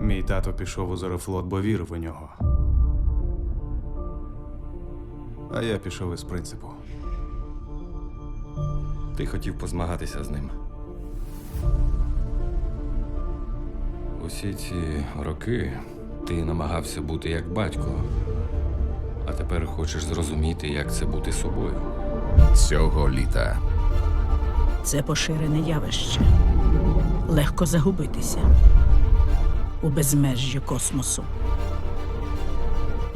Мій тато пішов у зорефлот, бо вірив у нього. А я пішов із принципу. Ти хотів позмагатися з ним. Усі ці роки ти намагався бути як батько, а тепер хочеш зрозуміти, як це бути собою. Цього літа Це поширене явище. Легко загубитися у безмежжі космосу.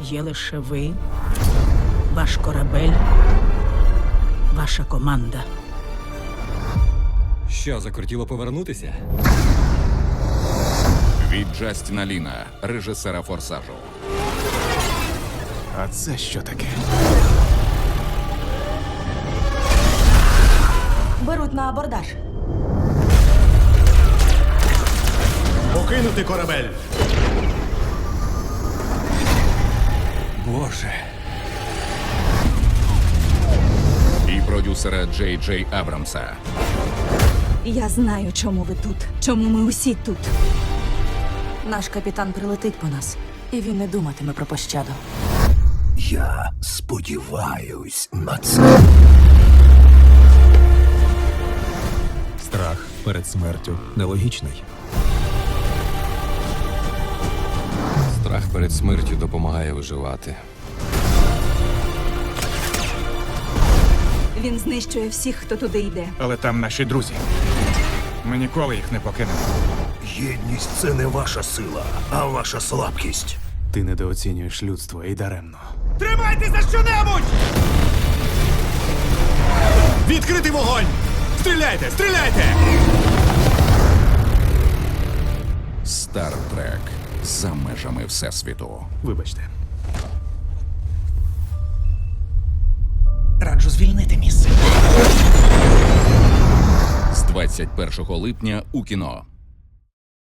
Є лише ви, ваш корабель, ваша команда. Що, закортіло повернутися? від Джастіна Ліна, режисера форсажу. А це що таке? Беруть на абордаж. Покинути корабель. Боже. І продюсера Джей Джей Абрамса. Я знаю, чому ви тут. Чому ми усі тут. Наш капітан прилетить по нас, і він не думатиме про пощаду. Я сподіваюсь на це. Страх перед смертю нелогічний. Перед смертю допомагає виживати. Він знищує всіх, хто туди йде. Але там наші друзі. Ми ніколи їх не покинемо. Єдність це не ваша сила, а ваша слабкість. Ти недооцінюєш людство і даремно. Тримайте за що-небудь! Відкритий вогонь! Стріляйте! Стріляйте! Стартрек за межами всесвіту. Вибачте. Раджу звільнити місце. З 21 липня у кіно.